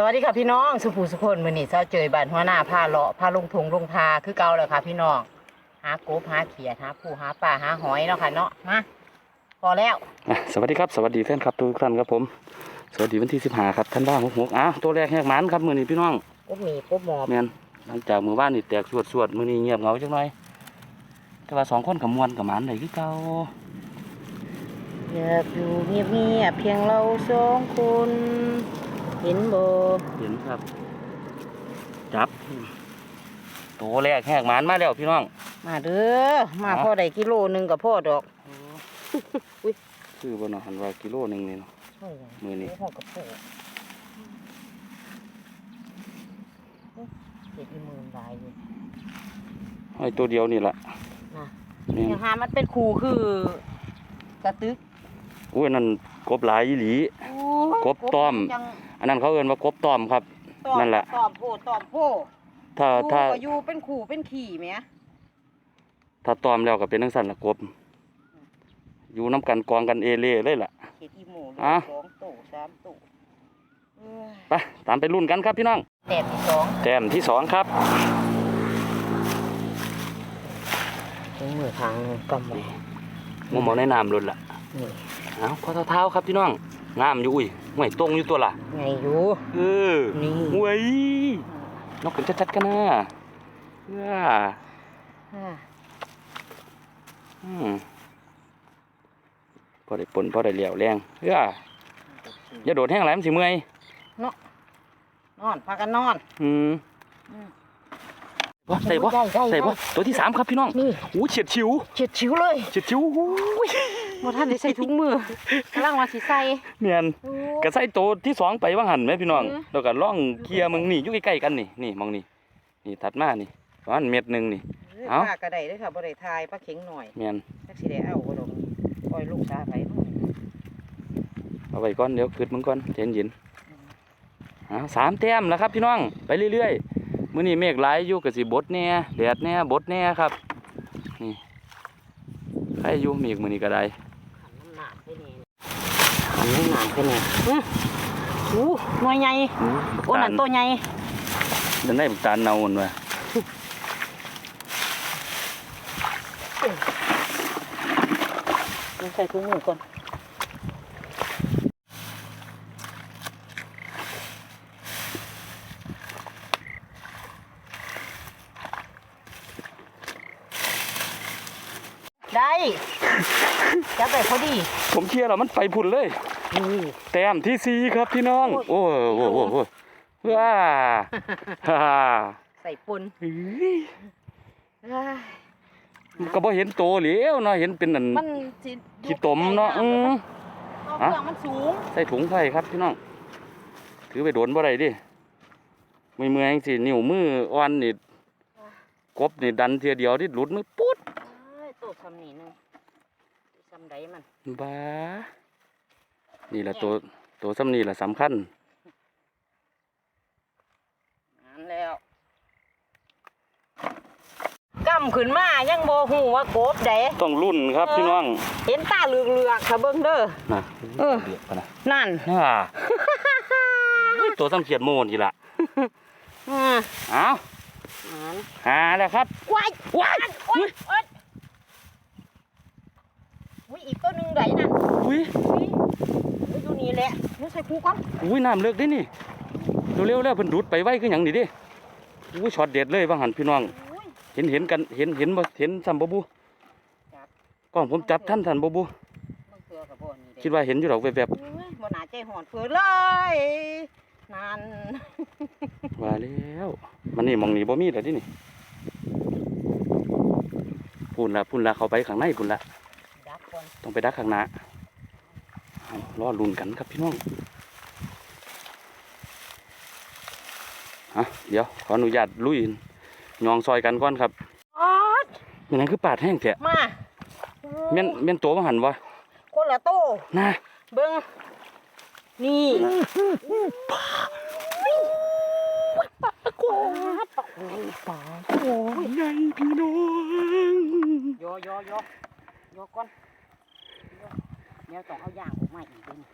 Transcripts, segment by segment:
สวัสดีค่ะพี่น้องสุภูสุคนมื้อนี้เจ้าเจยบ้านหัวหน้าพาเลาะพาลงทงลงทาคือเก่าแล้วค่ะพี่น้องหากบหาเขียดหาปูหาปลาหาหอยเนาะค่ะเนาะมาพอแล้วอะสวัสดีครับ สวัสดีแฟนครับทุกท่านครับผม สวัสดีวันที่สิบห้าครับท่านบ้าหกหกอ้าวตัวแรกแหกหมันครับมือนี้พี่น้องกบหมีกบหมอบแมนหลังจากมือบ้านนี่แตกสวดสวดมือนี้เงียบเหงาจังหน่อยแต่ว่าสองคนกับมวนกับหมันได้คือเก่าอยากอยู่เงียบๆเพียงเราสองคน เห็นบ่เห็นครับ จับตัวแรกแหกหมันมาแล้วพี่น้อง มาเด้อมาอ๋อพอได้กิโลหนึงกับพ่อดอกคือบนหันว่ากิโลหนึ่งนี่เนาะมื้อนี้พ่อกับพ่อเจ็ดอีหมื่นบายอยู่ไอ้ตัวเดียวนี่แหละนะแม่นอย่างหามันเป็นคูคือกระตึกอุ้ยนั่นกบหลายอีหลี กบต้อมจัง อันนั้นเขาเอิ้นว่ากบต้อมครับต้อมนั่นแหละ ตอมโพตอมโพถ้าถ้าอยู่ก็อยู่เป็นขู่เป็นขี่แหมถ้าต้อมแล้วก็เป็นทั้งสันละกบ อยู่น้ำกันกองกันเอเล่เลยล่ะเห็ดอีหมูเหลือะ สองตู้สามตู้เอ้ยไปตามไปรุ่นกันครับพี่น้องแต้มที่สองแต้มที่สองครับ ถึงมือทางกำไว้หมอหมอในน้ำรุ่นล่ะนี่ เอาพอเท้าๆครับพี่น้องงามอยู่อุ้ย ห่วยตรงอยู่ตัวล่ะไงอยู่เออนี่ห่วยนกกันชัดๆกันนะเอ้ออ่าอืมพอได้ปนพอได้เหลียวแรงเอ้ออย่าโดดแห้งไหลายมันสิเมื่อยนอนพากันนอนอืมอืมบ่ใส่บ่ได้ได้ใส่บ่ได้ตัวที่สามครับพี่น้องนี่โอ้เฉียดชิวเฉียดชิวเลยเฉียดชิวโอ้ย บ่ท่านได้ใส่ถุงมือกำลังว่าสิใส่เมียนโอ้ก็ใส่ตัวที่สองไปว่างหันไหมพี่น้องเออแล้วก็ล่องเกียร์มึงนี่อยู่ใกล้ๆกันนี่นี่มองนี่นี่ถัดมานี่ประมาณเม็ดหนึ่งนี่ยเอ้าปลากระไดเด้วยค่ะบ่ได้ทายปลาเข็งหน่อยเมียนจักสิได้เอาบ่ดอกปล่อยลูกสาไปเนาะเอาไว้ก่อนเดี๋ยวคืดมึงก่อนเย็นเย็นๆเอาสามแต้มแล้วครับพี่น้องไปเรื่อยๆมื้อนี้เมฆหลายอยู่กับสิบดแน่แดดแน่บดแน่ครับนี่ใครอยู่เมฆมื้อนี้ก็ได้ขั นน้ำหนามไปนี่ขันน้ำหนามไปนี่อื้ออู้หน่วยใหญ่อู้โอ้นั่นตัวใหญ่ดันได้บักตาลเนาหนว่ะมันใส่ถุงมือก่อนได้ จับได้พอดีผมเชียร์แล้วมันไปพุ่นเลยนี่แต้มที่สี่ครับพี่น้อง โอ้โหโอ้โหโอ้โหว้าฮ่าใส่ปนเฮ้ยเอ้ยก็บ่เห็นโตเหลียวเนาะเห็นเป็นอันมันสิขี้ตมเนาะอืมเอาเครื่องมันสูงใส่ถุงไผ่ครับพี่น้อง ถือไปโดนบ่ได้ดิมือมือจังสินิ้วมืออ่อนนี่กบนี่ดันเทียเดียวที่หลุดมือปุ๊ด เอ้ยตัวซ้ำนี่หนึงซ้ำใดมันบ้า นี่แหละตัวตัวซ้ำนี่แหละสำคัญนั่นแล้วกำขึ้นมายังโบหูว่าโกบใดต้องรุ่นครับพี่น้อง เห็นตาเหลือกๆค่ะเบิ่งเด้อนะเออเดือดปะนะนั่นน่าตัวซ้ำเขียดโมนทีละอ่าเอานั่นหาแล้วครับว้ายว้ายโอ๊ยโอ๊ยอุ้ยอีกตัวหนึงไหนนั่นอุ้ยอุ้ยอุ้ยอยู่นี่แหละเดี๋ยวใส่คูก่อนอุ้ยน้ำเลิกได้นี่เร็วๆแล้วเพิ่นดูดไปไว้คือหยังนี่เดิอุ้ยช็อตเด็ดเลยว่าหันพี่น้อง อุ้ยเห็นเห็นกันเห็นเห็นบ่เห็นซ้ำบ่บุจับกล้องผมจับท่านท่านบ่บุเบิ่งเกลือกับบ่นี่เด้คิดว่าเห็นอยู่ดอกแวบอุ้ยบ่น่าใจหอนเฟือเลยนั่นๆว่าแล้วมันนี่หมองนี้บ่มีแล้วดินี่พุ่นละพุ่นละเข้าไปข้างในพุ่นละดับก่อน ต้องไปดักข้างหน้าเอารอลุ้นกันครับพี่น้องฮะเดี๋ยวขออนุญาตลุยยองซอยกันก่อนครับออดแม่นหยังคือปาดแห้งแท้มาแม่นแม่นตัวมาหันวะคนละโตนะเบิ้งนี่ปลาปลาโกปลาโอ้ยปลาโอ้ยใหญ่พี่น้องยอยอยอยอก่อนยอ เดี๋ยวต้องเอาย่างออกมาอีกเด้นี่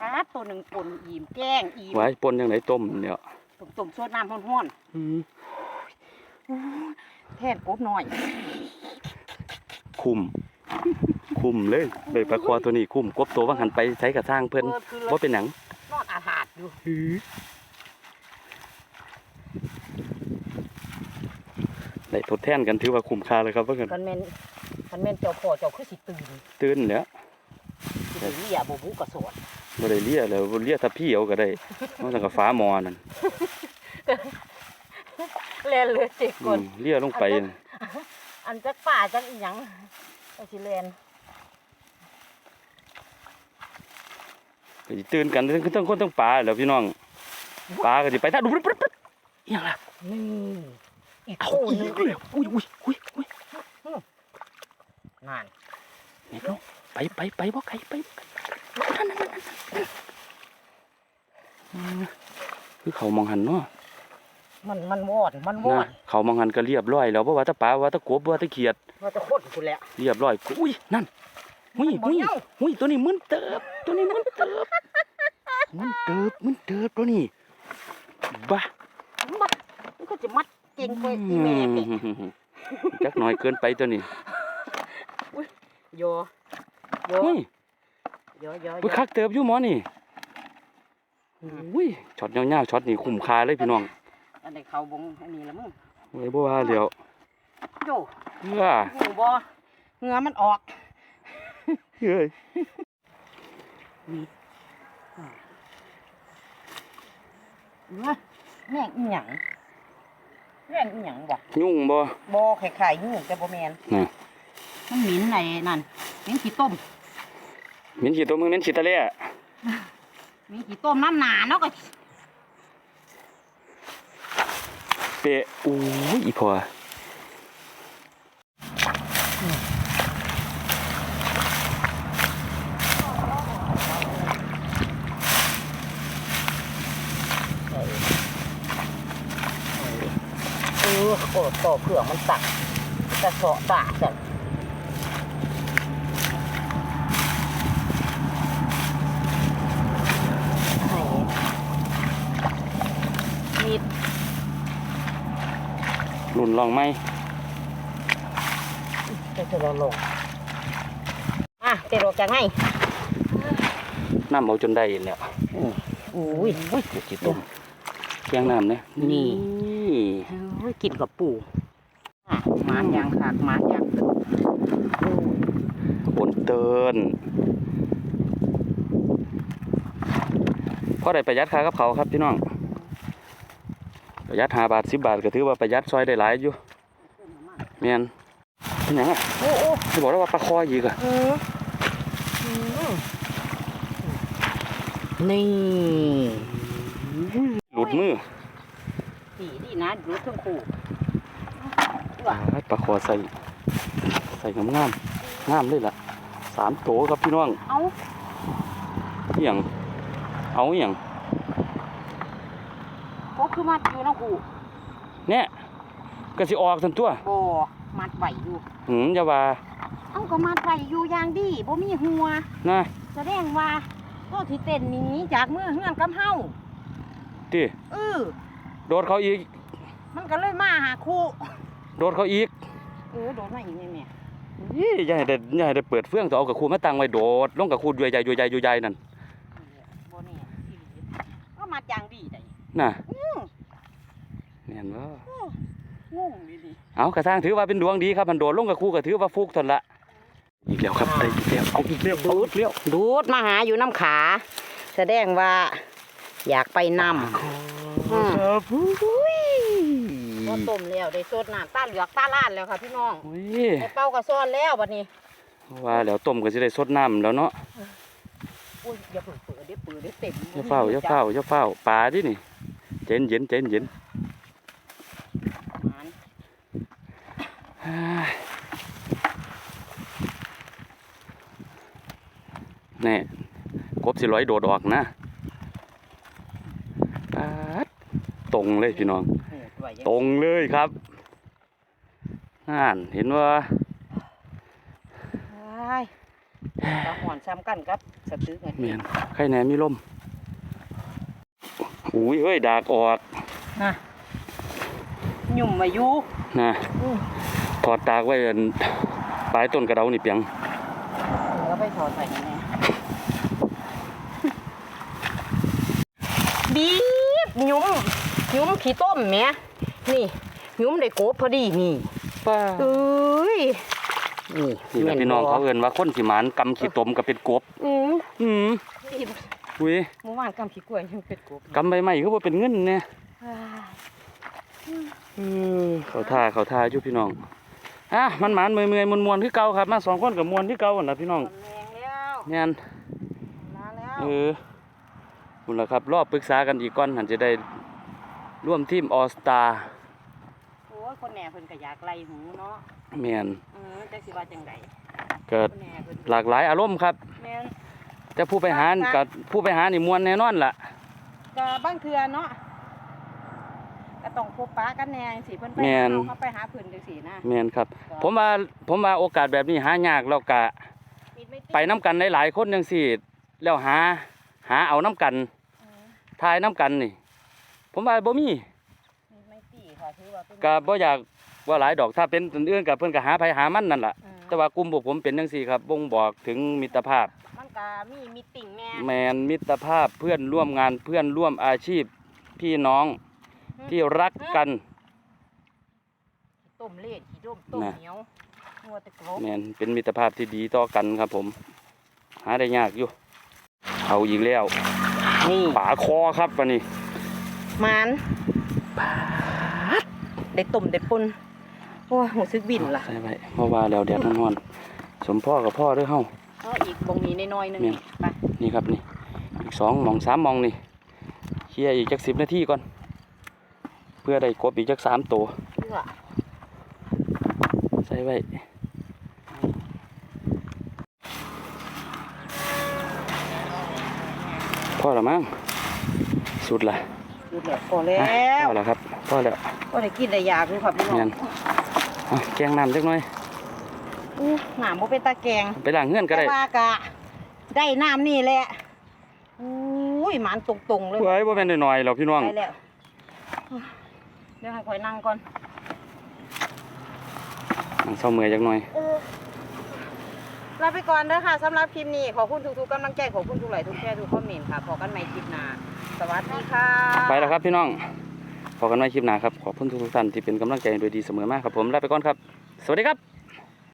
ปลาอาตัวหนึ่งปนอิ่มแกล้งอิ่มไว้ปนยังไงต้มเนี่ยตุ่มตุ่มๆโซดน้ำห้อนอืมๆแทนกบหน่อย คุม คุมเลยเลยปลาคอตัวนี้คุมกบตัวว่างหันไปใช้กระสร้างเพิ่นเออคือว่าเป็นหยังนอนอาหารอยู่ได้ทดแทนกันถือว่าคุ้มค่าเลยครับว่ากันกันแม่นกันแม่นเจ้าพ่อเจ้าคือสิตื่นตื่นแล้วสิ ได้เรียบ่บุกระสวดบ่ได้เลียแล้วบ่เลียถ้าพี่เอาก็ได้มันสังกับฟ้าหมอนั่นแล่นเลยเจ็กอืก่อนมเลียลงไป อันจักป่าจักอีหยังก็สิแล่นก็สิตื่นกันทั้งทั้งคนทั้งปลาแหล้วพี่น้องปลาก็สิไปถ้าดูปึ๊บปึ๊บอหยังล่ะนี่อีกเอาคู่อีหนึงกแล้วอุ้ยอุ้ยอุ้ยอุ้ยนั่นแม่น้อง ไปไปไปบ่ไกลไปบ่ไกลนั่นนั่นนั่นนั่นอืมคือเขามองหันเนาะมันมันวอดมันวอนะดเขามองหันก็เรียบร้อยแล้วบ่ว่าแตะปลาว่าแตะกบว่าแตะเขียดว่าจะโคตรคุณแหล้วเรียบร้อยอุ้ยนั่นหุ้ยมันบ่หุ้ยเหย้าหุ้ยตัวนี้มึนเติบ ตัวนี้มึนเติบมึนเติบมึนเติบตัวนี้บ้ามัดมันก็จะมัดเก่งกว่าอีแม่แกจักหน่อยเกินไปตัวนี้โย โยหุ้ยโยโยอุ้ยคักเติบอยู่หมอนี่อุ้ยช็อตยาวๆช็อตนี้คุ้มค่าเลยพี่น้องอันนี้เขาบงอันนี้ละมึงเว้ยบ่ว่าเดี๋ยวโยเฮ้อหูบ่เหงือมันออกเฮ้ยเอ้ยแม่งอีหยังแม่งอีหยังบ่ยุ่งบ่บ่ไข่ไข่ยุ่งแต่บ่แม่นน่ะมันหมิ่นไอ้นั่นหมิ่นขี้ต้ม เหม็นขี้ตัวมึงเหม็นขี้ตะเล่หมิ่นขี้ต้มน้ำหนาเนาะก็เปะอุ้ยอีพ่อเออโอ้ต่อเครื่องมันตักจะเสาะตาจังใรุ่นลองไหมจะจะเราลงอะเตะโรจากไงน้ำเอาจนได้แล้วอุ้ยอุ้ยเดี๋ยวจิต้มแกงน้ำเนี่ยนี่นี่เฮ้ยกินกับปูอะหมานยางขากหมานยางตึกบนเตินพอได้ประหยัดค่ากับเขาวครับพี่น้อง ประหยัดห้าบาทสิบบาทก็ถือว่าประหยัดซอยได้หลายอยู่แม่นเป็นหยังอะโอ้โอ้ที่บอกแล้วว่าปลาคออีกอะเอออืมนี่หลุดมือดีดีนะดูเครื่องคู่ปลาคอใส่ใส่งามงามๆงามเลยล่ะสามโตครับพี่น้อง เอาเอียงเอาเอียง ก็คือมัดอยู่น้องคู่เนี่ยก็สิออกทันตัวบ่มัดไหวอยู่หืมอย่าว่าเอาก็มัดไหวอยู่อย่างดีบ่มีหัวนะแสดงว่าก็ที่เต้นหนี้จากมือเฮือนกับเฮาติเออโดดเขาอีก มันก็เลยมาหาคู่ โดดเขาอีกเออโดนมาอีกแม่แม่ยี่อย่าให้ได้อย่าให้ได้เปิดเฟื่องต่อเอากับครูมาตั้งไว้โดดลงกับครูด้วยใหญ่ด้วยใหญ่ด้วยใหญ่นั่นบ่นี่อีหลีก็มัดอย่างดีได้น่ะ อือแม่นบ่งงดีดีเอากระทางถือว่าเป็นดวงดีครับมันโดดลงกับครูก็ถือว่าฟุกทนละอีกแล้วครับได้อีกแล้วเอาอีกแล้วเอาอีกแล้วดูดมาหาอยู่น้ำขา แสดงว่า อยากไปนำอืมครับอุ้ยก็ต้มแล้วได้สดน้ำตาเหลือกตาล้านแล้วค่ะพี่น้องอุ้ยไอ้เป้าก็ซ้อนแล้วบัดนี้ ว่าแล้วต้มก็สิได้สดน้ำแล้วเนาะอุ้ยอย่าเปิดเปิดเดี๋ยวเปิดเดี๋ยวเต็มอย่าเฝ้าอย่าเฝ้าอย่าเฝ้าปลาดินี่เย็นเย็นเย็นเย็นมัน อ่าแน่กบสิร้อยโดดออกนะปาดตรงเลยพี่น้องโหดไว้ยังตรงเลยครับน่านเห็นว่าว้ายปลาหอนซ้ำกันกับสตึกไงแม่นใครแหน่มีลมอุ้ยเฮ้ยดากออกนะหยุ่มมาอยู่นะอือ ถอดดากไว้อันปลายต้นกระเดานี่เปียงแล้วไปถอดใส่กันแน่บีบหยุ่มหยุ่มขี้ต้มแหม่นี่หยุ่มได้โกบพอดีนี่ป้าเอ้ยนี่นี่แหละพี่น้องเขาเอิ้นว่าคนสิหมานกำขี้ตมก็เป็นกบอืมอืมนี่อุ้ยเมื่อวานกำขี้กล้วยยังเป็นกบกำใบไม้คือบ่เป็นเงินเนี่ยอ่าเออเขาท่าเขาท่าอยู่พี่น้อง อะมันหมานเมื่อยเมื่อยมวนมวนๆคือเก่าครับ มาสองคนกับมวนคือเก่าหั่นล่ะพี่น้องตอนแรงแล้วแม่นมาแล้วเออคุณล่ะครับ รอบปรึกษากันอีกก่อนหันจะได้ร่วมทีมออสตาโอ้ยคนแหน่เพิ่นก็อยากไล่หูเนาะแม่นเออจักสิว่าจังไดเกิดคนแหน่เพิ่นหลากหลายอารมณ์ครับแม่นแต่ผู้ไปหากับผู้ไปหานี่มวนแน่นอนล่ะก็บางเทื่อเนาะก็ ต้องพบปะกันแหน่จังซี่เพิ่นไปแม่หานเราเขาไปหาเพิ่นจังซี่นะแม่นครับ ผมว่าผมว่าโอกาสแบบนี้หายากแล้วก็ปิดไม่ติดไปน้กันหลายๆคนจังซี่แล้วหาหาเอาน้กันเออทายน้กันนี่ ผมว่าบ่มีปิดไม่ติดค่ะถือว่าเป็นก็บ่อยากว่าหลายดอกถ้าเป็นอันอื่นก็เพิ่นก็หาไผหามันนั่นล่ะเออแต่ว่ากลุ่มพวกผมเป็นจังซี่ครับบ่งบอกถึงมิตรภาพ มันก็มีมีติ่งแหน่แมนมิตรภาพเพื่อนร่วมงานเพื่อนร่วมอาชีพพี่น้อง ที่รักกันต้มเละขี้ต้มต้มนะเหนียวงัวแตะกรบแมนเป็นมิตรภาพที่ดีต่อกันครับผม หาได้ยากอยู่เอาอีกแล้วนี่ป่าคอครับวันนี้มันได้ต้มได้ปุ่นโอ้ยหูซึกบินล่ะใส่ไว้เพราะว่าแล้วแดดมันร้อนสมพ่อกับพ่อเด้วยเฮาเอาอีกบงมีน้อยๆหนึงแม่นไปนี่ครับนี่อีกสองหมองสามหมองนี่เคลียร์อีกจักสิบนาทีก่อนเพื่อได้กบอีกจักสามตัวเพื่อใส่ไว้พ่อละมั้งสุดละดูแล้วพอแล้อะวพ่อละครับพ่อแล้วก็ได้กินได้อยากดูครับพี่น้อแม่งนเอาแกงน้ำจักหน่อยอู้หนามบ่เป็นตาแกงไปล้างเงื่อนก็แต่ได้ว่ากะได้น้ำนี่แหละอุ้ยหมันตรงๆเลยไว้บ่แม่นน้อยๆหรอกพี่น้องไปแล้ว เดี๋ยวให้ข่อยนั่งก่อนนั่งเศร้าเมื่อยจักหน่อยลาไปก่อนเด้อค่ะสำหรับคลิปนี้ ขอบคุณทุกๆกำลังใจขอบคุณทุกไลค์ทุกแชร์ทุกคอมเมนต์ค่ะพอกันใหม่คลิปหน้าสวัสดีค่ะไปแล้วครับพี่น้องพบกันใหม่คลิปหน้าครับ ขอบคุณทุกๆท่านที่เป็นกำลังใจโดยดีเสมอมาครับผมลาไปก่อนครับ สวัสดีครับ